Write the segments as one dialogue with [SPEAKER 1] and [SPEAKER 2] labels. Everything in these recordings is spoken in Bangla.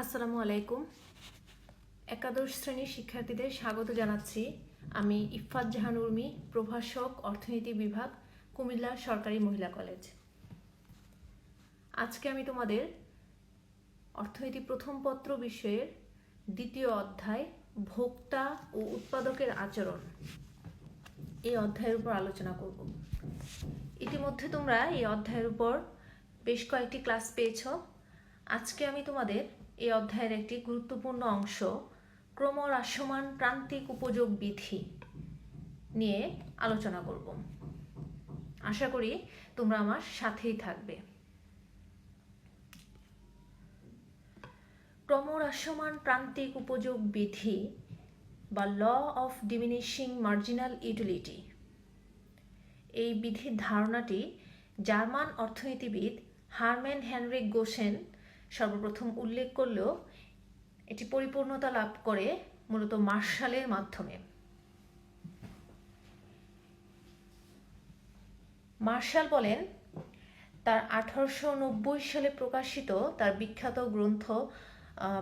[SPEAKER 1] আসসালামু আলাইকুম। একাদশ শ্রেণির শিক্ষার্থীদের স্বাগত জানাচ্ছি। আমি ইফাত জাহান উর্মি, প্রভাষক, অর্থনীতি বিভাগ, কুমিল্লা সরকারি মহিলা কলেজ। আজকে আমি তোমাদের অর্থনীতি প্রথম পত্র বিষয়ের দ্বিতীয় অধ্যায়, ভোক্তা ও উৎপাদকের আচরণ। এই অধ্যায়ের উপর আলোচনা করব। ইতিমধ্যে তোমরা এই অধ্যায়ের উপর বেশ কয়েকটি ক্লাস পেয়েছ। আজকে আমি তোমাদের এই অধ্যায়ের একটি গুরুত্বপূর্ণ অংশ, ক্রমহ্রাসমান প্রান্তিক উপযোগ বিধি নিয়ে আলোচনা করব। আশা করি তোমরা আমার সাথেই থাকবে। ক্রমহ্রাসমান প্রান্তিক উপযোগ বিধি বা law of diminishing marginal utility. এই বিধির ধারণাটি জার্মান অর্থনীতিবিদ হারম্যান হেনরিক গোসেন সর্বপ্রথম উল্লেখ করলেও এটি পরিপূর্ণতা লাভ করে মূলত মার্শালের মাধ্যমে। মার্শাল বলেন, তার আঠারোশো নব্বই সালে প্রকাশিত তার বিখ্যাত গ্রন্থ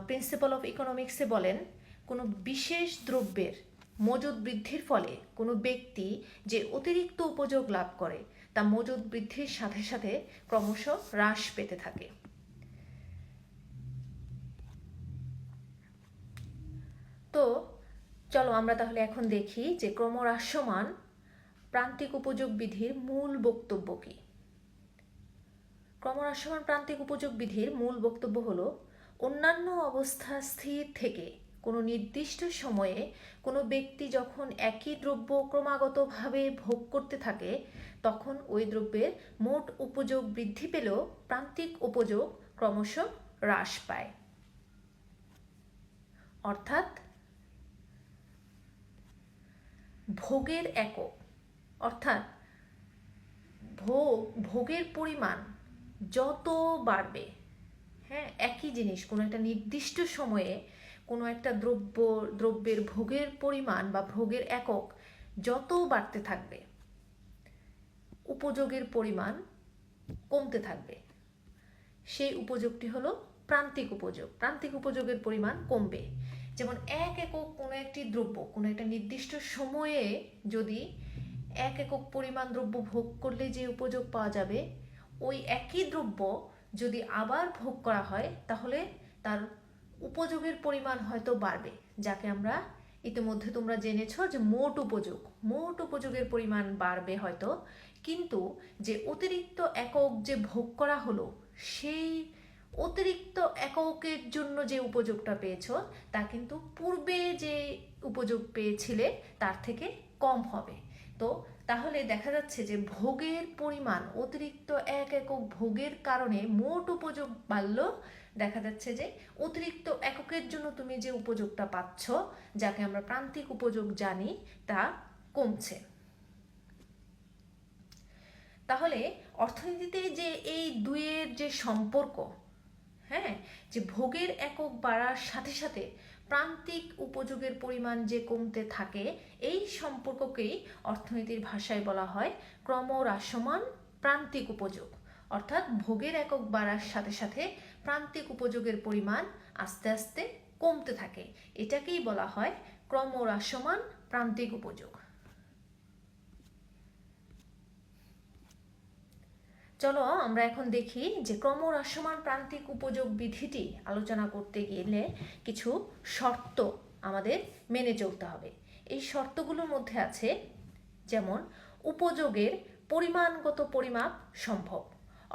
[SPEAKER 1] প্রিন্সিপাল অফ ইকোনমিক্সে বলেন, কোনো বিশেষ দ্রব্যের মজুদ বৃদ্ধির ফলে কোনো ব্যক্তি যে অতিরিক্ত উপযোগ লাভ করে, তা মজুদ বৃদ্ধির সাথে সাথে ক্রমশ হ্রাস পেতে থাকে। তো চলো আমরা তাহলে এখন দেখি যে ক্রমহ্রাসমান প্রান্তিক উপযোগ বিধির মূল বক্তব্য কী। ক্রমহ্রাসমান প্রান্তিক উপযোগ বিধির মূল বক্তব্য হল, অন্যান্য অবস্থা স্থির থেকে কোনো নির্দিষ্ট সময়ে কোনো ব্যক্তি যখন একই দ্রব্য ক্রমাগতভাবে ভোগ করতে থাকে, তখন ওই দ্রব্যের মোট উপযোগ বৃদ্ধি পেলেও প্রান্তিক উপযোগ ক্রমশ হ্রাস পায়। অর্থাৎ ভোগের একক, অর্থাৎ ভোগ, ভোগের পরিমাণ যত বাড়বে হ্যাঁ একই জিনিস, কোনো একটা নির্দিষ্ট সময়ে কোনো একটা দ্রব্য, দ্রব্যের ভোগের পরিমাণ বা ভোগের একক যত বাড়তে থাকবে, উপযোগের পরিমাণ কমতে থাকবে। সেই উপযোগটি হলো প্রান্তিক উপযোগ। প্রান্তিক উপযোগের পরিমাণ কমবে। যেমন এক একক কোনো একটি দ্রব্য, কোনো একটা নির্দিষ্ট সময়ে যদি এক একক পরিমাণ দ্রব্য ভোগ করলে যে উপযোগ পাওয়া যাবে, ওই একই দ্রব্য যদি আবার ভোগ করা হয়, তাহলে তার উপযোগের পরিমাণ হয়তো বাড়বে। যাকে আমরা ইতিমধ্যে তোমরা জেনেছ যে মোট উপযোগ, মোট উপযোগের পরিমাণ বাড়বে হয়তো, কিন্তু যে অতিরিক্ত একক যে ভোগ করা হলো, সেই অতিরিক্ত এককের জন্য যে উপযোগটা পেয়েছ, তা কিন্তু পূর্বে যে উপযোগ পেয়েছিলে, তার থেকে কম হবে। তো তাহলে দেখা যাচ্ছে যে ভোগের পরিমাণ, অতিরিক্ত এক একক ভোগের কারণে মোট উপযোগ বাড়লেও দেখা যাচ্ছে যে অতিরিক্ত এককের জন্য তুমি যে উপযোগটা পাচ্ছ, যাকে আমরা প্রান্তিক উপযোগ জানি, তা কমছে। তাহলে অর্থনীতিতে যে এই দুইয়ের যে সম্পর্ক হ্যাঁ যে ভোগের একক বাড়ার সাথে সাথে প্রান্তিক উপযোগের পরিমাণ যে কমতে থাকে, এই সম্পর্ককেই অর্থনীতির ভাষায় বলা হয় ক্রমহ্রাসমান প্রান্তিক উপযোগ। অর্থাৎ ভোগের একক বাড়ার সাথে সাথে প্রান্তিক উপযোগের পরিমাণ আস্তে আস্তে কমতে থাকে। এটাকেই বলা হয় ক্রমহ্রাসমান প্রান্তিক উপযোগ। চলো, আমরা এখন দেখি যে ক্রমহ্রাসমান প্রান্তিক উপযোগ বিধিটি আলোচনা করতে গেলে কিছু শর্ত আমাদের মেনে চলতে হবে। এই শর্তগুলোর মধ্যে আছে, যেমন উপযোগের পরিমাণগত পরিমাপ সম্ভব।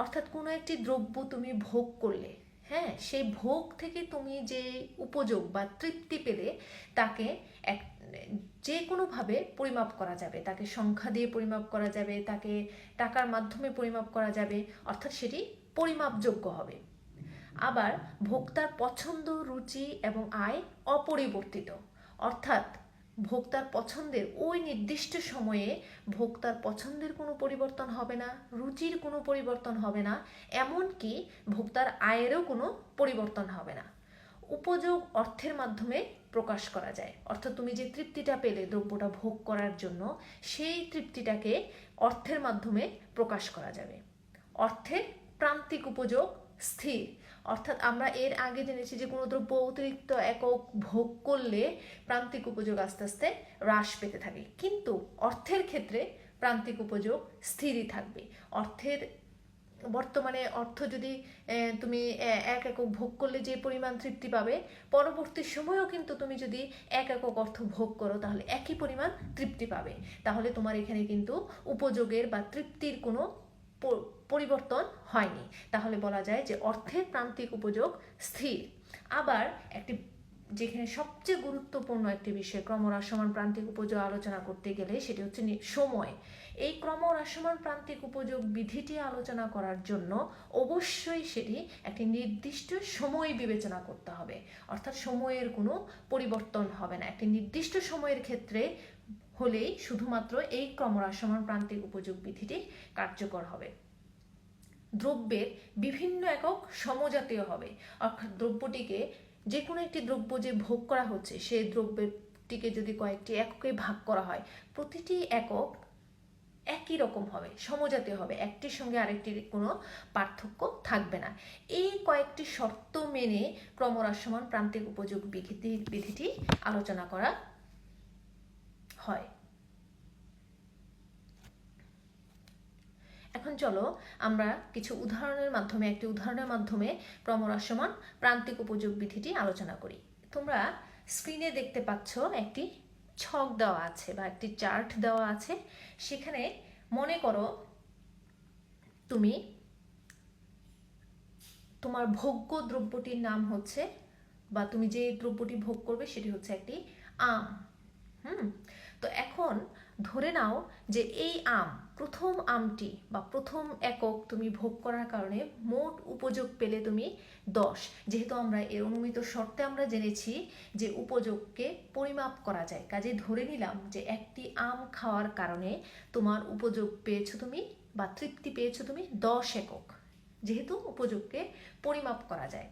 [SPEAKER 1] অর্থাৎ কোনো একটি দ্রব্য তুমি ভোগ করলে হ্যাঁ সেই ভোগ থেকে তুমি যে উপযোগ বা তৃপ্তি পেলে, তাকে এক যে কোনোভাবে পরিমাপ করা যাবে। তাকে সংখ্যা দিয়ে পরিমাপ করা যাবে, তাকে টাকার মাধ্যমে পরিমাপ করা যাবে, অর্থাৎ সেটি পরিমাপযোগ্য হবে। আবার ভোক্তার পছন্দ, রুচি এবং আয় অপরিবর্তিত। অর্থাৎ ভোক্তার পছন্দের ওই নির্দিষ্ট সময়ে ভোক্তার পছন্দের কোনো পরিবর্তন হবে না, রুচির কোনো পরিবর্তন হবে না, এমনকি ভোক্তার আয়েরও কোনো পরিবর্তন হবে না। উপযোগ অর্থের মাধ্যমে প্রকাশ করা যায়। অর্থাৎ তুমি যে তৃপ্তিটা পেলে দ্রব্যটা ভোগ করার জন্য, সেই তৃপ্তিটাকে অর্থের মাধ্যমে প্রকাশ করা যাবে। অর্থের প্রান্তিক উপযোগ স্থির। অর্থাৎ আমরা এর আগে জেনেছি যে কোনো দ্রব্য অতিরিক্ত একক ভোগ করলে প্রান্তিক উপযোগ আস্তে আস্তে হ্রাস পেতে থাকে। কিন্তু অর্থের ক্ষেত্রে প্রান্তিক উপযোগ স্থিরই থাকবে। অর্থের বর্তমানে অর্থ যদি তুমি এক একক ভোগ করলে যে পরিমাণ তৃপ্তি পাবে, পরবর্তী সময়েও কিন্তু তুমি যদি এক একক অর্থ ভোগ করো, তাহলে একই পরিমাণ তৃপ্তি পাবে। তাহলে তোমার এখানে কিন্তু উপযোগের বা তৃপ্তির কোনো পরিবর্তন হয়নি। তাহলে বলা যায় যে অর্থের প্রান্তিক উপযোগ স্থির। আবার একটি, যেখানে সবচেয়ে গুরুত্বপূর্ণ একটি বিষয়, ক্রমহ্রাসমান প্রান্তিক উপযোগ আলোচনা করতে গেলে সেটি হচ্ছে সময়। এই ক্রমহ্রাসমান প্রান্তিক উপযোগ বিধিটি আলোচনা করার জন্য অবশ্যই সেটি একটি নির্দিষ্ট সময় বিবেচনা করতে হবে। অর্থাৎ সময়ের কোনো পরিবর্তন হবে না। একটি নির্দিষ্ট সময়ের ক্ষেত্রে হলেই শুধুমাত্র এই ক্রমহ্রাসমান প্রান্তিক উপযোগ বিধিটি কার্যকর হবে। দ্রব্যের বিভিন্ন একক সমজাতীয় হবে। অর্থাৎ দ্রব্যটিকে যে কোনো একটি দ্রব্য যে ভোগ করা হচ্ছে, সেই দ্রব্যটিকে যদি কয়েকটি এককে ভাগ করা হয়, প্রতিটি একক একই রকম হবে, সমজাতীয় হবে, একটির সঙ্গে আরেকটির কোনো পার্থক্য থাকবে না। এই কয়েকটি শর্ত মেনে ক্রমহ্রাসমান প্রান্তিক উপযোগ বিধি বিধিটি আলোচনা করা হয়। এখন চলো আমরা কিছু উদাহরণের মাধ্যমে, একটি উদাহরণের মাধ্যমে ক্রমহ্রাসমান প্রান্তিক উপযোগ বিধিটি আলোচনা করি। তোমরা স্ক্রিনে দেখতে পাচ্ছ একটি ছক দেওয়া আছে বা একটি চার্ট দেওয়া আছে, সেখানে মনে করো তুমি তোমার ভোগ্য দ্রব্যটির নাম হচ্ছে বা তুমি যে দ্রব্যটি ভোগ করবে সেটি হচ্ছে একটি আম। হুম? তো এখন ধরে নাও যে এই আম, প্রথম আমটি বা প্রথম একক তুমি ভোগ করার কারণে মোট উপযোগ পেলে তুমি দশ। যেহেতু আমরা এর অনুমিত শর্তে আমরা জেনেছি যে উপযোগকে পরিমাপ করা যায়। কাজে ধরে নিলাম যে একটি আম খাওয়ার কারণে তোমার উপযোগ পেয়েছ তুমি বা তৃপ্তি পেয়েছ তুমি দশ একক। যেহেতু উপযোগকে পরিমাপ করা যায়।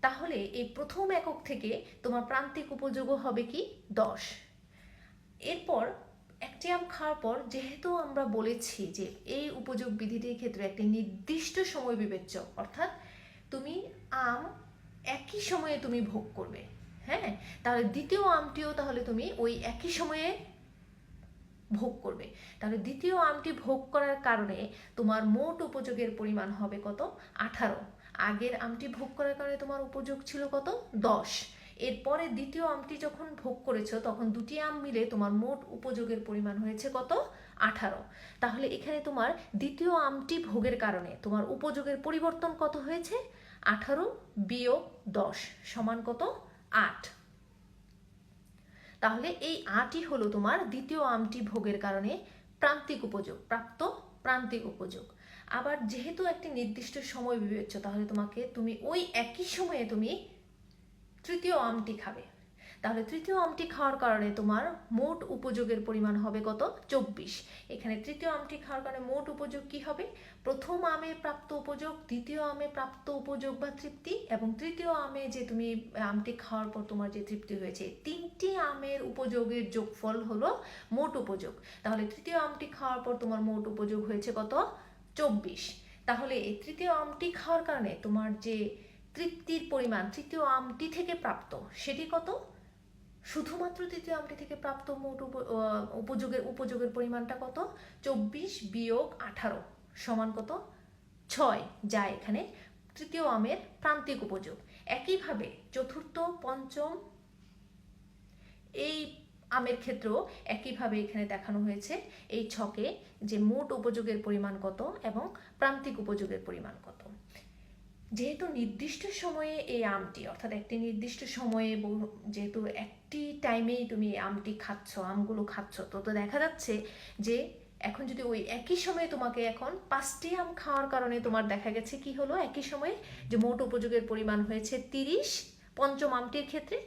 [SPEAKER 1] তাহলে এই প্রথম একক থেকে তোমার প্রান্তিক উপযোগও হবে কি? দশ। এরপর একটি আম খাওয়ার পর যেহেতু আমরা বলেছি যে এই উপযোগ বিধিটির ক্ষেত্রে একটি নির্দিষ্ট সময় বিবেচ্য অর্থাৎ তুমি আম একই সময়ে তুমি ভোগ করবে হ্যাঁ? তাহলে দ্বিতীয় আমটিও তাহলে তুমি ওই একই সময়ে ভোগ করবে। তাহলে দ্বিতীয় আমটি ভোগ করার কারণে তোমার মোট উপযোগের পরিমাণ হবে কত? আঠারো। আগের আমটি ভোগ করার কারণে তোমার উপযোগ ছিল কত? দশ। এরপরে দ্বিতীয় আমটি যখন ভোগ করেছ, তখন দুটি আম মিলে তোমার মোট উপযোগের পরিমাণ হয়েছে কত? আঠারো। তাহলে এখানে তোমার দ্বিতীয় আমটি ভোগের কারণে তোমার উপযোগের পরিবর্তন কত হয়েছে? আঠারো বিয়োগ দশ সমান কত? আট। তাহলে এই আটই হলো তোমার দ্বিতীয় আমটি ভোগের কারণে প্রান্তিক উপযোগ, প্রাপ্ত প্রান্তিক উপযোগ। আবার যেহেতু একটি নির্দিষ্ট সময় বিবেচ্য, তাহলে তোমাকে তুমি ওই একই সময়ে তুমি তৃতীয় আমটি খাবে। তাহলে তৃতীয় আমটি খাওয়ার কারণে তোমার মোট উপযোগের পরিমাণ হবে কত? চব্বিশ। এখানে তৃতীয় আমটি খাওয়ার কারণে মোট উপযোগ কি হবে? প্রথম আমে প্রাপ্ত উপযোগ, দ্বিতীয় আমে প্রাপ্ত উপযোগ বা তৃপ্তি, এবং তৃতীয় আমে যে তুমি আমটি খাওয়ার পর তোমার যে তৃপ্তি হয়েছে তিনটি আমের উপযোগের যোগফল হলো মোট উপযোগ। তাহলে তৃতীয় আমটি খাওয়ার পর তোমার মোট উপযোগ হয়েছে কত? চব্বিশ। তাহলে এই তৃতীয় আমটি খাওয়ার কারণে তোমার যে তৃপ্তির পরিমাণ, তৃতীয় আমটি থেকে প্রাপ্ত, সেটি কত? শুধুমাত্র তৃতীয় আমটি থেকে প্রাপ্ত মোট উপযোগের উপযোগের পরিমাণটা কত? চব্বিশ বিয়োগ আঠারো সমান কত? ছয়, যা এখানে তৃতীয় আমের প্রান্তিক উপযোগ। একইভাবে চতুর্থ, পঞ্চম, এই আমের ক্ষেত্রেও একইভাবে এখানে দেখানো হয়েছে এই ছকে যে মোট উপযোগের পরিমাণ কত এবং প্রান্তিক উপযোগের পরিমাণ কত। যেহেতু নির্দিষ্ট সময়ে এই আমটি, অর্থাৎ একটি নির্দিষ্ট সময়ে যেহেতু একটি টাইমেই তুমি আমটি খাচ্ছ, আমগুলো খাচ্ছ, তো তো দেখা যাচ্ছে যে এখন যদি ওই একই সময়ে তোমাকে এখন পাঁচটি আম খাওয়ার কারণে তোমার দেখা গেছে কি হলো? একই সময়ে যে মোট উপযোগের পরিমাণ হয়েছে তিরিশ পঞ্চম আমটির ক্ষেত্রে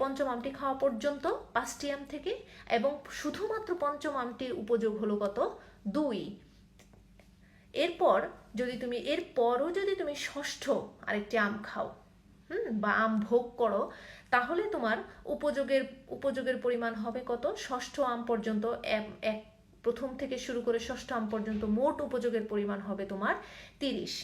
[SPEAKER 1] পঞ্চম আমটি খাওয়া পর্যন্ত পাঁচটি আম থেকে, এবং শুধুমাত্র পঞ্চম আমটির উপযোগ হলো কত? দুই। এরপর যদি তুমি এর পরও যদি তুমি ষষ্ঠ আরেকটি আম খাও, হুম, বা আম ভোগ করো, তাহলে তোমার উপযোগের উপযোগের পরিমাণ হবে কত? ষষ্ঠ আম পর্যন্ত এক, প্রথম থেকে শুরু করে ষষ্ঠ আম পর্যন্ত মোট উপযোগের পরিমাণ হবে তোমার তিরিশ।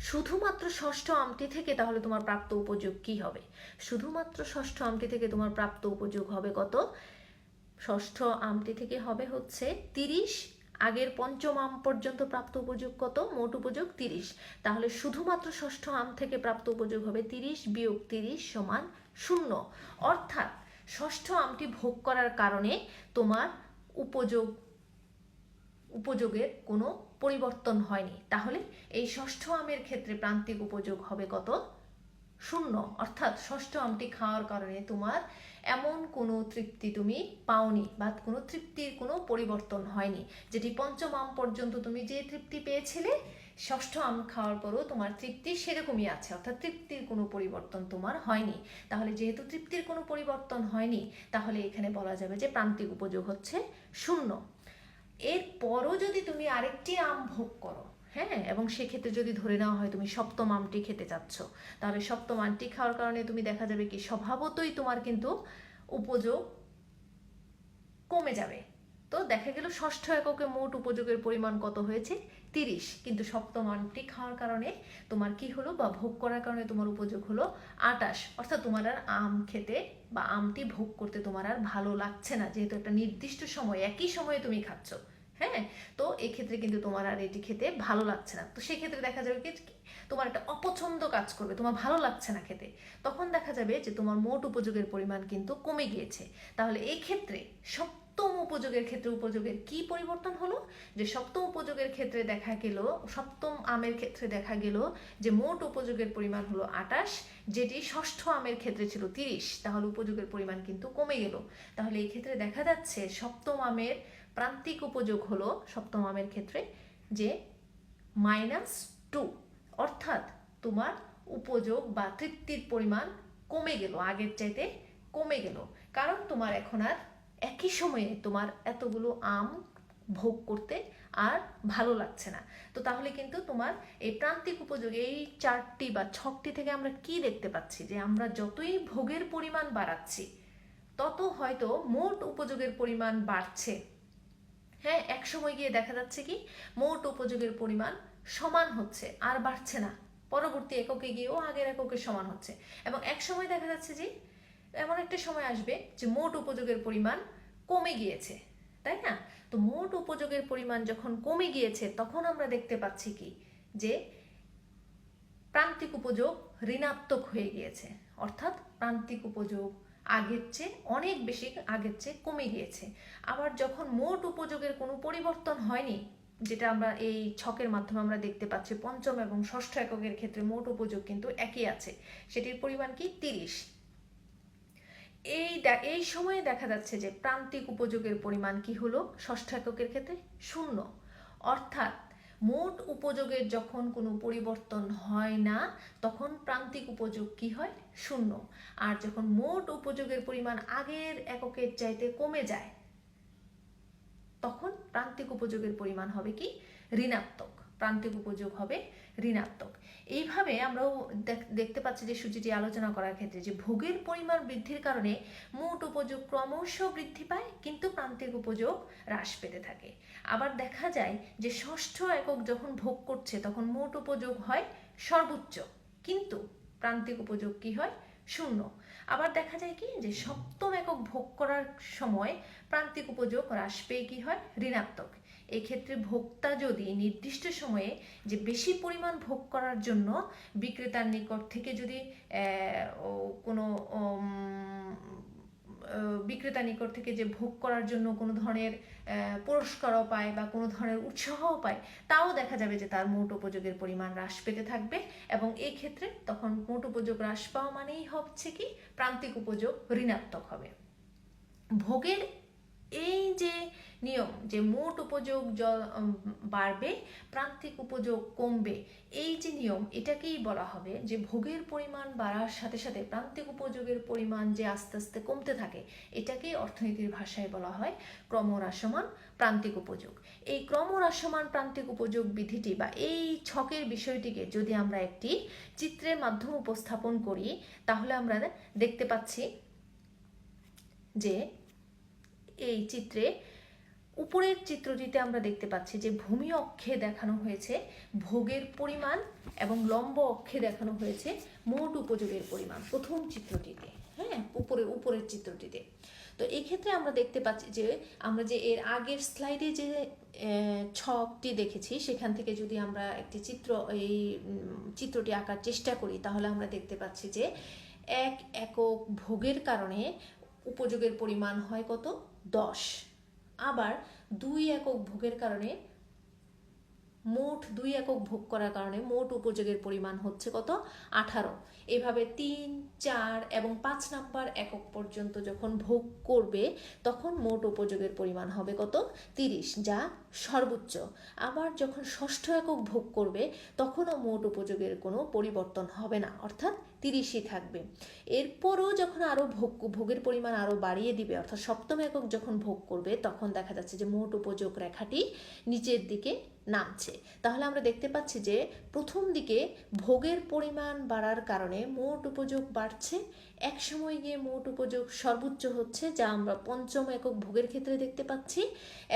[SPEAKER 1] শুধুমাত্র ষষ্ঠ আমটি থেকে তাহলে তোমার প্রাপ্ত উপযোগ কি হবে? শুধুমাত্র ষষ্ঠ আমটি থেকে তোমার প্রাপ্ত উপযোগ হবে কত? ষষ্ঠ আমটি থেকে হবে হচ্ছে তিরিশ আগের পঞ্চম আম পর্যন্ত প্রাপ্ত উপযোগ কত? মোট উপযোগ তিরিশ। তাহলে শুধুমাত্র ষষ্ঠ আম থেকে প্রাপ্ত উপযোগ হবে তিরিশ বিয়োগ তিরিশ সমান শূন্য। অর্থাৎ ষষ্ঠ আমটি ভোগ করার কারণে তোমার উপযোগ, উপযোগের কোনো পরিবর্তন হয়নি। তাহলে এই ষষ্ঠ আমের ক্ষেত্রে প্রান্তিক উপযোগ হবে কত? শূন্য, অর্থাৎ ষষ্ঠ আমটি খাওয়ার কারণে তোমার এমন কোনো তৃপ্তি তুমি পাওনি বা কোনো তৃপ্তির কোনো পরিবর্তন হয়নি। যেটি পঞ্চম আম পর্যন্ত তুমি যে তৃপ্তি পেয়েছিলে, ষষ্ঠ আম খাওয়ার পরও তোমার তৃপ্তি সেরকমই আছে, অর্থাৎ তৃপ্তির কোনো পরিবর্তন তোমার হয়নি। তাহলে যেহেতু তৃপ্তির কোনো পরিবর্তন হয়নি, তাহলে এখানে বলা যাবে যে প্রান্তিক উপযোগ হচ্ছে শূন্য। এরপরও যদি তুমি আরেকটি আম ভোগ করো হ্যাঁ এবং সেক্ষেত্রে যদি ধরে নেওয়া হয় তুমি সপ্তম আমটি খেতে চাচ্ছ, তাহলে সপ্তম আমটি খাওয়ার কারণে তুমি দেখা যাবে কি স্বভাবতই তোমার কিন্তু উপযোগ কমে যাবে। তো দেখা গেল ষষ্ঠ এককে মোট উপযোগের পরিমাণ কত হয়েছে? তিরিশ। কিন্তু সপ্তম আমটি খাওয়ার কারণে তোমার কি হলো বা ভোগ করার কারণে তোমার উপযোগ হলো আটাশ। অর্থাৎ তোমার আর আম খেতে বা আমটি ভোগ করতে তোমার আর ভালো লাগছে না, যেহেতু একটা নির্দিষ্ট সময়, একই সময়ে তুমি খাচ্ছ। হ্যাঁ? তো এক্ষেত্রে কিন্তু তোমার আর এটি খেতে ভালো লাগছে না। তো সেক্ষেত্রে দেখা যাবে কি, তোমার একটা অপছন্দ কাজ করবে, তোমার ভালো লাগছে না খেতে। তখন দেখা যাবে যে তোমার মোট উপযোগের পরিমাণ কিন্তু কমে গিয়েছে। তাহলে এই ক্ষেত্রে সপ্তম উপযোগের ক্ষেত্রে উপযোগের কি পরিবর্তন হলো? যে সপ্তম উপযোগের ক্ষেত্রে দেখা গেল, সপ্তম আমের ক্ষেত্রে দেখা গেল যে মোট উপযোগের পরিমাণ হলো আটাশ, যেটি ষষ্ঠ আমের ক্ষেত্রে ছিল তিরিশ। তাহলে উপযোগের পরিমাণ কিন্তু কমে গেল। তাহলে এই ক্ষেত্রে দেখা যাচ্ছে সপ্তম আমের প্রান্তিক উপযোগ হলো সপ্তম আমের ক্ষেত্রে যে মাইনাস টু অর্থাৎ তোমার উপযোগ বা তৃপ্তির পরিমাণ কমে গেল, আগের চাইতে কমে গেল। কারণ তোমার এখন আর একই সময়ে তোমার এতগুলো আম ভোগ করতে আর ভালো লাগছে না। তো তাহলে কিন্তু তোমার এই প্রান্তিক উপযোগ, এই চারটি বা ছকটি থেকে আমরা কি দেখতে পাচ্ছি? যে আমরা যতই ভোগের পরিমাণ বাড়াচ্ছি, তত হয়তো মোট উপযোগের পরিমাণ বাড়ছে। হ্যাঁ এক সময় গিয়ে দেখা যাচ্ছে কি, মোট উপযোগের পরিমাণ সমান হচ্ছে, আর বাড়ছে না। পরবর্তী এককে গিয়েও আগের এককের সমান হচ্ছে। এবং এক সময় দেখা যাচ্ছে যে, এমন একটা সময় আসবে যে মোট উপযোগের পরিমাণ কমে গিয়েছে, তাই না? তো মোট উপযোগের পরিমাণ যখন কমে গিয়েছে, তখন আমরা দেখতে পাচ্ছি কি, যে প্রান্তিক উপযোগ ঋণাত্মক হয়ে গিয়েছে। অর্থাৎ প্রান্তিক উপযোগ আগের চেয়ে অনেক বেশি আগের চেয়ে কমে গিয়েছে। আবার যখন মোট উপযোগের কোনো পরিবর্তন হয়নি, যেটা আমরা এই ছকের মাধ্যমে আমরা দেখতে পাচ্ছি, পঞ্চম এবং ষষ্ঠ এককের ক্ষেত্রে মোট উপযোগ কিন্তু একই আছে। সেটির পরিমাণ কি? তিরিশ। এই এই সময়ে দেখা যাচ্ছে যে প্রান্তিক উপযোগের পরিমাণ কি হলো? ষষ্ঠ এককের ক্ষেত্রে শূন্য। অর্থাৎ মোট উপযোগের যখন কোনো পরিবর্তন হয় না, তখন প্রান্তিক উপযোগ কি হয়? শূন্য। আর যখন মোট উপযোগের পরিমাণ আগের এককের চাইতে কমে যায়, তখন প্রান্তিক উপযোগের পরিমাণ হবে কি? ঋণাত্মক। প্রান্তিক উপযোগ হবে ঋণাত্মক। এইভাবে আমরাও দেখতে পাচ্ছি যে সূচিটি আলোচনা করার ক্ষেত্রে যে ভোগের পরিমাণ বৃদ্ধির কারণে মোট উপযোগ ক্রমশ বৃদ্ধি পায়, কিন্তু প্রান্তিক উপযোগ হ্রাস পেতে থাকে। আবার দেখা যায় যে ষষ্ঠ একক যখন ভোগ করছে, তখন মোট উপযোগ হয় সর্বোচ্চ, কিন্তু প্রান্তিক উপযোগ কি হয়? শূন্য। আবার দেখা যায় কি যে সপ্তম একক ভোগ করার সময় প্রান্তিক উপযোগ হ্রাস পেয়ে কি হয়? ঋণাত্মক। এক্ষেত্রে ভোক্তা যদি নির্দিষ্ট সময়ে যে বেশি পরিমাণ ভোগ করার জন্য বিক্রেতার নিকট থেকে যদি কোনো বিক্রেতা নিকট থেকে যে ভোগ করার জন্য কোনো ধরনের পুরস্কারও পায় বা কোনো ধরনের উৎসাহও পায়, তাও দেখা যাবে যে তার মোট উপযোগের পরিমাণ হ্রাস পেতে থাকবে এবং এই ক্ষেত্রে তখন মোট উপযোগ হ্রাস পাওয়া মানেই হচ্ছে কি? প্রান্তিক উপযোগ ঋণাত্মক হবে। ভোগের এই যে নিয়ম যে মোট উপযোগ জল বাড়বে, প্রান্তিক উপযোগ কমবে, এই যে নিয়ম এটাকেই বলা হবে যে ভোগের পরিমাণ বাড়ার সাথে সাথে প্রান্তিক উপযোগের পরিমাণ যে আস্তে আস্তে কমতে থাকে এটাকেই অর্থনীতির ভাষায় বলা হয় ক্রমহ্রাসমান প্রান্তিক উপযোগ। এই ক্রমহ্রাসমান প্রান্তিক উপযোগ বিধিটি বা এই ছকের বিষয়টিকে যদি আমরা একটি চিত্রের মাধ্যমে উপস্থাপন করি, তাহলে আমরা দেখতে পাচ্ছি যে এই চিত্রে উপরের চিত্রটিতে আমরা দেখতে পাচ্ছি যে ভূমি অক্ষে দেখানো হয়েছে, ভোগের পরিমাণ এবং লম্ব অক্ষে দেখানো হয়েছে মোট উপযোগের পরিমাণ, প্রথম চিত্রটিতে হ্যাঁ? উপরে, উপরের চিত্রটিতে। তো এই ক্ষেত্রে আমরা দেখতে পাচ্ছি যে, আমরা যে এর আগের স্লাইডে যে ছকটি দেখেছি, সেখান থেকে যদি আমরা একটি চিত্র, এই চিত্রটি আঁকার চেষ্টা করি, তাহলে আমরা দেখতে পাচ্ছি যে, এক একক ভোগের কারণে উপযোগের পরিমাণ হয় কত? দশ। আবার দুই একক ভোগের কারণে, মোট দুই একক ভোগ করার কারণে মোট উপযোগের পরিমাণ হচ্ছে কত? আঠারো। এভাবে তিন চার এবং পাঁচ নাম্বার একক পর্যন্ত যখন ভোগ করবে, তখন মোট উপযোগের পরিমাণ হবে কত? তিরিশ, যা সর্বোচ্চ। আবার যখন ষষ্ঠ একক ভোগ করবে, তখনও মোট উপযোগের কোনো পরিবর্তন হবে না, অর্থাৎ তিরিশই থাকবে। এরপরও যখন আরও ভোগ, ভোগের পরিমাণ আরও বাড়িয়ে দিবে, অর্থাৎ সপ্তম একক যখন ভোগ করবে, তখন দেখা যাচ্ছে যে মোট উপযোগ রেখাটি নিচের দিকে নামছে। তাহলে আমরা দেখতে পাচ্ছি যে প্রথম দিকে ভোগের পরিমাণ বাড়ার কারণে মোট উপযোগ বাড়ছে। এক সময় গিয়ে মোট উপযোগ সর্বোচ্চ হচ্ছে, যা আমরা পঞ্চম একক ভোগের ক্ষেত্রে দেখতে পাচ্ছি।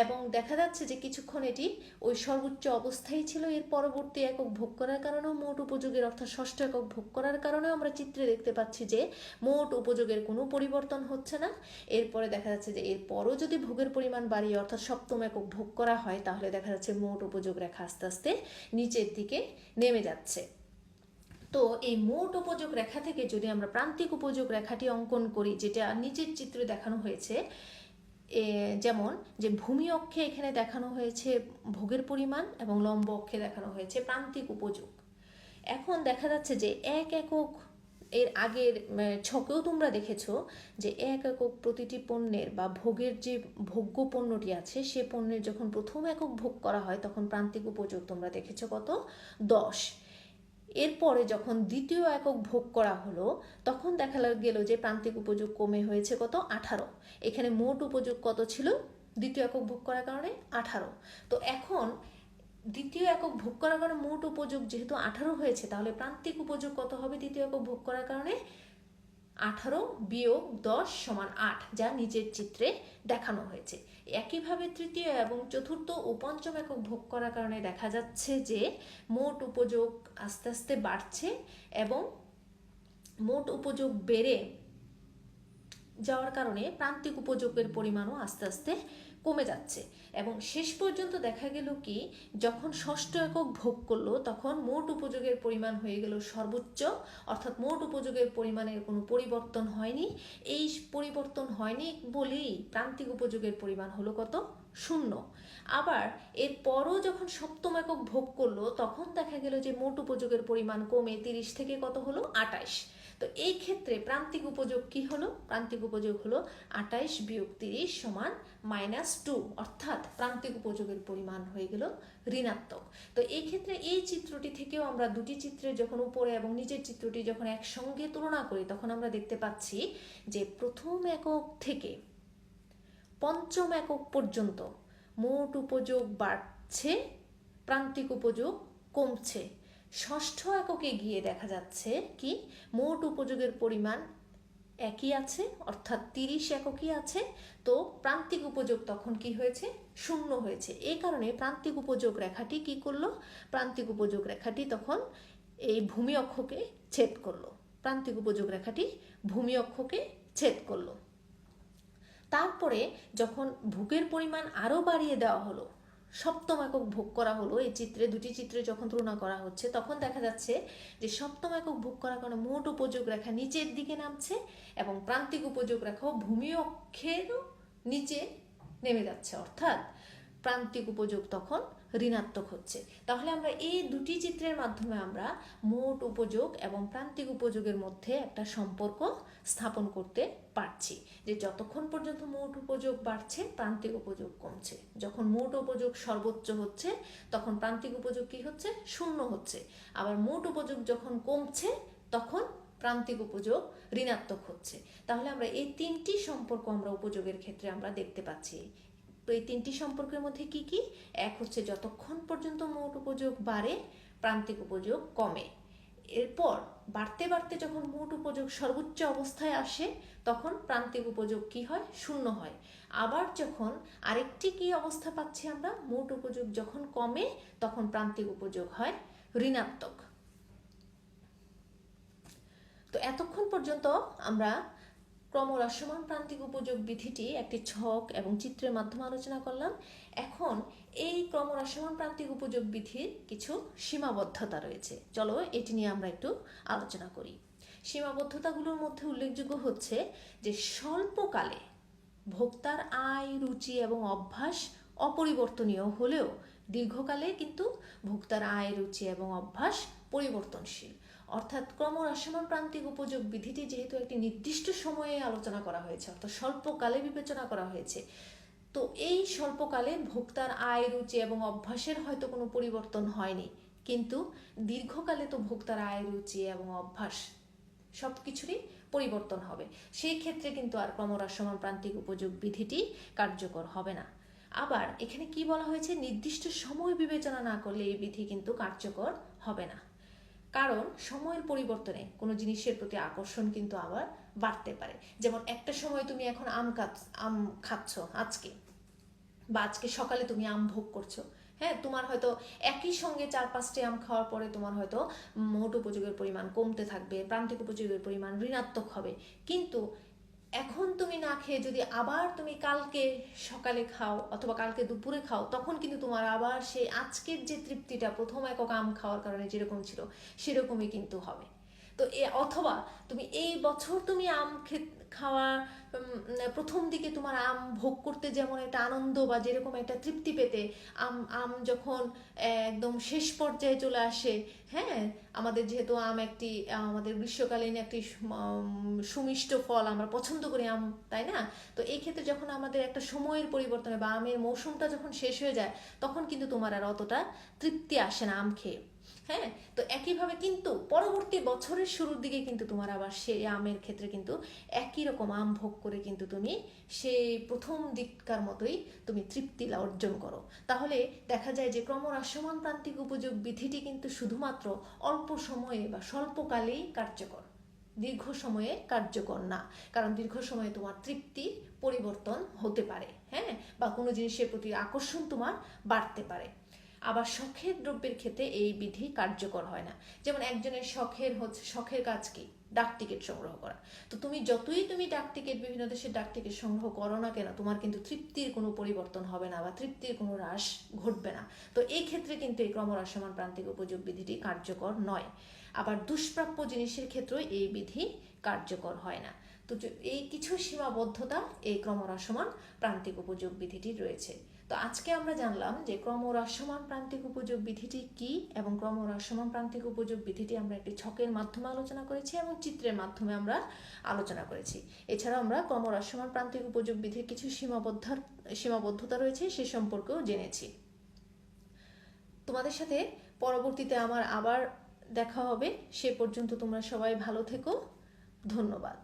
[SPEAKER 1] এবং দেখা যাচ্ছে যে কিছুক্ষণ এটি ওই সর্বোচ্চ অবস্থায় ছিল, এর পরবর্তী একক ভোগ করার কারণেও মোট উপযোগের, অর্থাৎ ষষ্ঠ একক ভোগ করার কারণেও আমরা চিত্রে দেখতে পাচ্ছি যে মোট উপযোগের কোনো পরিবর্তন হচ্ছে না। এরপরে দেখা যাচ্ছে যে এরপরও যদি ভোগের পরিমাণ বাড়িয়ে, অর্থাৎ সপ্তম একক ভোগ করা হয়, তাহলে দেখা যাচ্ছে মোট উপযোগ রেখা আস্তে আস্তে নিচের দিকে নেমে যাচ্ছে। তো এই মোট উপযোগ রেখা থেকে যদি আমরা প্রান্তিক উপযোগ রেখাটি অঙ্কন করি, যেটা নিচের চিত্রে দেখানো হয়েছে যেমন যে ভূমি অক্ষে এখানে দেখানো হয়েছে ভোগের পরিমাণ এবং লম্ব অক্ষে দেখানো হয়েছে প্রান্তিক উপযোগ। এখন দেখা যাচ্ছে যে এক একক এর আগের ছকেও তোমরা দেখেছ যে এক একক প্রতিটি পণ্যের বা ভোগের যে ভোগ্য পণ্যটি আছে, সে পণ্যের যখন প্রথম একক ভোগ করা হয়, তখন প্রান্তিক উপযোগ তোমরা দেখেছ কত? দশ। এরপরে যখন দ্বিতীয় একক ভোগ করা হলো, তখন দেখা গেল যে প্রান্তিক উপযোগ কমে হয়েছে কত? আঠারো। এখানে মোট উপযোগ কত ছিল? দ্বিতীয় একক ভোগ করার কারণে আঠারো। তো এখন দ্বিতীয় একক ভোগ করার কারণে মোট উপযোগ যেহেতু আঠারো হয়েছে, তাহলে প্রান্তিক উপযোগ কত হবে দ্বিতীয় একক ভোগ করার কারণে? আঠারো বিয়োগ দশ সমান আট, যা নিচের চিত্রে দেখানো হয়েছে। একইভাবে তৃতীয় এবং চতুর্থ ও পঞ্চম একক ভোগ করার কারণে দেখা যাচ্ছে যে মোট উপযোগ আস্তে আস্তে বাড়ছে এবং মোট উপযোগ বেড়ে যাওয়ার কারণে প্রান্তিক উপযোগের পরিমাণও আস্তে আস্তে কমে যাচ্ছে। এবং শেষ পর্যন্ত দেখা গেল কি, যখন ষষ্ঠ একক ভোগ করল, তখন মোট উপযোগের পরিমাণ হয়ে গেল সর্বোচ্চ। অর্থাৎ মোট উপযোগের পরিমাণের কোনো পরিবর্তন হয়নি। এই পরিবর্তন হয়নি বলেই প্রান্তিক উপযোগের পরিমাণ হলো কত? শূন্য। আবার এরপরও যখন সপ্তম একক ভোগ করল, তখন দেখা গেল যে মোট উপযোগের পরিমাণ কমে তিরিশ থেকে কত হলো? আটাইশ তো এই ক্ষেত্রে প্রান্তিক উপযোগ কি হলো? প্রান্তিক উপযোগ হলো আটাইশ বিয়োগ তিরিশ সমান মাইনাস টু অর্থাৎ প্রান্তিক উপযোগের পরিমাণ হয়ে গেল ঋণাত্মক। তো এই ক্ষেত্রে এই চিত্রটি থেকেও আমরা দুটি চিত্রের যখন উপরে এবং নিচের চিত্রটি যখন একসঙ্গে তুলনা করি, তখন আমরা দেখতে পাচ্ছি যে প্রথম একক থেকে পঞ্চম একক পর্যন্ত মোট উপযোগ বাড়ছে, প্রান্তিক উপযোগ কমছে। ষষ্ঠ এককে গিয়ে দেখা যাচ্ছে কি মোট উপযোগের পরিমাণ একই আছে, অর্থাৎ তিরিশ এককই আছে। তো প্রান্তিক উপযোগ তখন কি হয়েছে? শূন্য হয়েছে। এই কারণে প্রান্তিক উপযোগ রেখাটি কি করল? প্রান্তিক উপযোগ রেখাটি তখন এই ভূমি অক্ষকে ছেদ করল। প্রান্তিক উপযোগ রেখাটি ভূমি অক্ষকে ছেদ করল। তারপরে যখন ভোগের পরিমাণ আরও বাড়িয়ে দেওয়া হলো সপ্তম একক ভোগ করা হলো। এই চিত্রে, দুটি চিত্রে যখন তুলনা করা হচ্ছে, তখন দেখা যাচ্ছে যে সপ্তম একক ভোগ করার কারণে মোট উপযোগ রেখা নিচের দিকে নামছে এবং প্রান্তিক উপযোগ রেখাও ভূমি অক্ষেরও নিচে নেমে যাচ্ছে। অর্থাৎ প্রান্তিক উপযোগ তখন ঋণাত্মক হচ্ছে। তাহলে আমরা এই দুটি চিত্রের মাধ্যমে আমরা মোট উপযোগ এবং প্রান্তিক উপযোগের মধ্যে একটা সম্পর্ক স্থাপন করতে পারছি। যে যতক্ষণ পর্যন্ত মোট উপযোগ বাড়ছে, প্রান্তিক উপযোগ কমছে। যখন মোট উপযোগ সর্বোচ্চ হচ্ছে, তখন প্রান্তিক উপযোগ কি হচ্ছে? শূন্য হচ্ছে। আবার মোট উপযোগ যখন কমছে, তখন প্রান্তিক উপযোগ ঋণাত্মক হচ্ছে। তাহলে আমরা এই তিনটি সম্পর্ক আমরা উপযোগের ক্ষেত্রে আমরা দেখতে পাচ্ছি। তো এই তিনটি সম্পর্কের মধ্যে কি কি? এক হচ্ছে যতক্ষণ পর্যন্ত মোট উপযোগ বাড়ে, প্রান্তিক উপযোগ কমে। এরপর বাড়তে বাড়তে যখন মোট উপযোগ সর্বোচ্চ অবস্থায় আসে, তখন প্রান্তিক উপযোগ কি হয়? শূন্য হয়। আবার যখন আরেকটি কি অবস্থা পাচ্ছি আমরা? মোট উপযোগ যখন কমে, তখন প্রান্তিক উপযোগ হয় ঋণাত্মক। তো এতক্ষণ পর্যন্ত আমরা ক্রমহ্রাসমান প্রান্তিক উপযোগ বিধিটি একটি ছক এবং চিত্রের মাধ্যমে আলোচনা করলাম। এখন এই ক্রমহ্রাসমান প্রান্তিক উপযোগ বিধির কিছু সীমাবদ্ধতা রয়েছে। চলো এটি নিয়ে আমরা একটু আলোচনা করি। সীমাবদ্ধতাগুলোর মধ্যে উল্লেখযোগ্য হচ্ছে যে স্বল্পকালে ভোক্তার আয়, রুচি এবং অভ্যাস অপরিবর্তনীয় হলেও দীর্ঘকালে কিন্তু ভোক্তার আয়, রুচি এবং অভ্যাস পরিবর্তনশীল। অর্থাৎ ক্রমহ্রাসমান প্রান্তিক উপযোগ বিধিটি যেহেতু একটি নির্দিষ্ট সময়ে আলোচনা করা হয়েছে, অর্থাৎ স্বল্পকালে বিবেচনা করা হয়েছে, তো এই স্বল্পকালে ভোক্তার আয়, রুচি এবং অভ্যাসের হয়তো কোনো পরিবর্তন হয়নি, কিন্তু দীর্ঘকালে তো ভোক্তার আয়, রুচি এবং অভ্যাস সব কিছুরই পরিবর্তন হবে। সেই ক্ষেত্রে কিন্তু আর ক্রমহ্রাসমান প্রান্তিক উপযোগ বিধিটি কার্যকর হবে না। আবার এখানে কি বলা হয়েছে? নির্দিষ্ট সময় বিবেচনা না করলে এই বিধি কিন্তু কার্যকর হবে না। কারণ সময়ের পরিবর্তনে কোনো জিনিসের প্রতি আকর্ষণ কিন্তু আবার বাড়তে পারে। যেমন একটা সময় তুমি এখন আম আম খাচ্ছ আজকে বা আজকে সকালে তুমি আম ভোগ করছ হ্যাঁ? তোমার হয়তো একই সঙ্গে চার পাঁচটি আম খাওয়ার পরে তোমার হয়তো মোট উপযোগের পরিমাণ কমতে থাকবে, প্রান্তিক উপযোগের পরিমাণ ঋণাত্মক হবে। কিন্তু এখন তুমি না খেয়ে যদি আবার তুমি কালকে সকালে খাও অথবা কালকে দুপুরে খাও, তখন কিন্তু তোমার আবার সেই আজকের যে তৃপ্তিটা, প্রথম একক আম খাওয়ার কারণে যেরকম ছিল, সেরকমই কিন্তু হবে। তো এ অথবা তুমি এই বছর তুমি আম খাওয়া প্রথম দিকে তোমার আম ভোগ করতে যেমন একটা আনন্দ বা যেরকম একটা তৃপ্তি পেতে, আম আম যখন একদম শেষ পর্যায়ে চলে আসে হ্যাঁ? আমাদের যেহেতু আম একটি, আমাদের গ্রীষ্মকালীন একটি সুমিষ্ট ফল, আমরা পছন্দ করি আম, তাই না? তো এই ক্ষেত্রে যখন আমাদের একটা সময়ের পরিবর্তনে বা আমের মৌসুমটা যখন শেষ হয়ে যায়, তখন কিন্তু তোমার আর অতটা তৃপ্তি আসে না আম খেয়ে হ্যাঁ? তো একইভাবে কিন্তু পরবর্তী বছরের শুরুর দিকে কিন্তু তোমার আবার সেই আমের ক্ষেত্রে কিন্তু একই রকম আম ভোগ করে কিন্তু তুমি সেই প্রথম দিককার মতোই তুমি তৃপ্তি অর্জন করো। তাহলে দেখা যায় যে ক্রমহ্রাসমান প্রান্তিক উপযোগ বিধিটি কিন্তু শুধুমাত্র অল্প সময়ে বা স্বল্পকালেই কার্যকর। দীর্ঘ সময়ে কার্যকর না, কারণ দীর্ঘ সময়ে তোমার তৃপ্তি পরিবর্তন হতে পারে হ্যাঁ? বা কোনো জিনিসের প্রতি আকর্ষণ তোমার বাড়তে পারে। আবার শখের দ্রব্যের ক্ষেত্রে এই বিধি কার্যকর হয় না। যেমন একজনের শখের হচ্ছে, শখের কাজ কি? ডাক টিকিট সংগ্রহ করা। তো তুমি যতই তুমি ডাক টিকিট বিভিন্ন দেশের ডাক টিকিট সংগ্রহ করো না কেন, তোমার কিন্তু তৃপ্তির কোনো পরিবর্তন হবে না বা তৃপ্তির কোনো হ্রাস ঘটবে না। তো এই ক্ষেত্রে কিন্তু এই ক্রমহ্রাসমান প্রান্তিক উপযোগ বিধিটি কার্যকর নয়। আবার দুষ্প্রাপ্য জিনিসের ক্ষেত্রেও এই বিধি কার্যকর হয় না। তো এই কিছু সীমাবদ্ধতা এই ক্রমহ্রাসমান প্রান্তিক উপযোগ বিধিটি রয়েছে। তো আজকে আমরা জানলাম যে ক্রমহ্রাসমান প্রান্তিক উপযোগ বিধিটি কি এবং ক্রমহ্রাসমান প্রান্তিক উপযোগ বিধিটি আমরা একটি ছকের মাধ্যমে আলোচনা করেছি এবং চিত্রের মাধ্যমে আমরা আলোচনা করেছি। এছাড়া আমরা ক্রমহ্রাসমান প্রান্তিক উপযোগ বিধির কিছু সীমাবদ্ধ, সীমাবদ্ধতা রয়েছে, সে সম্পর্কেও জেনেছি। তোমাদের সাথে পরবর্তীতে আমার আবার দেখা হবে। সে পর্যন্ত তোমরা সবাই ভালো থেকো। ধন্যবাদ।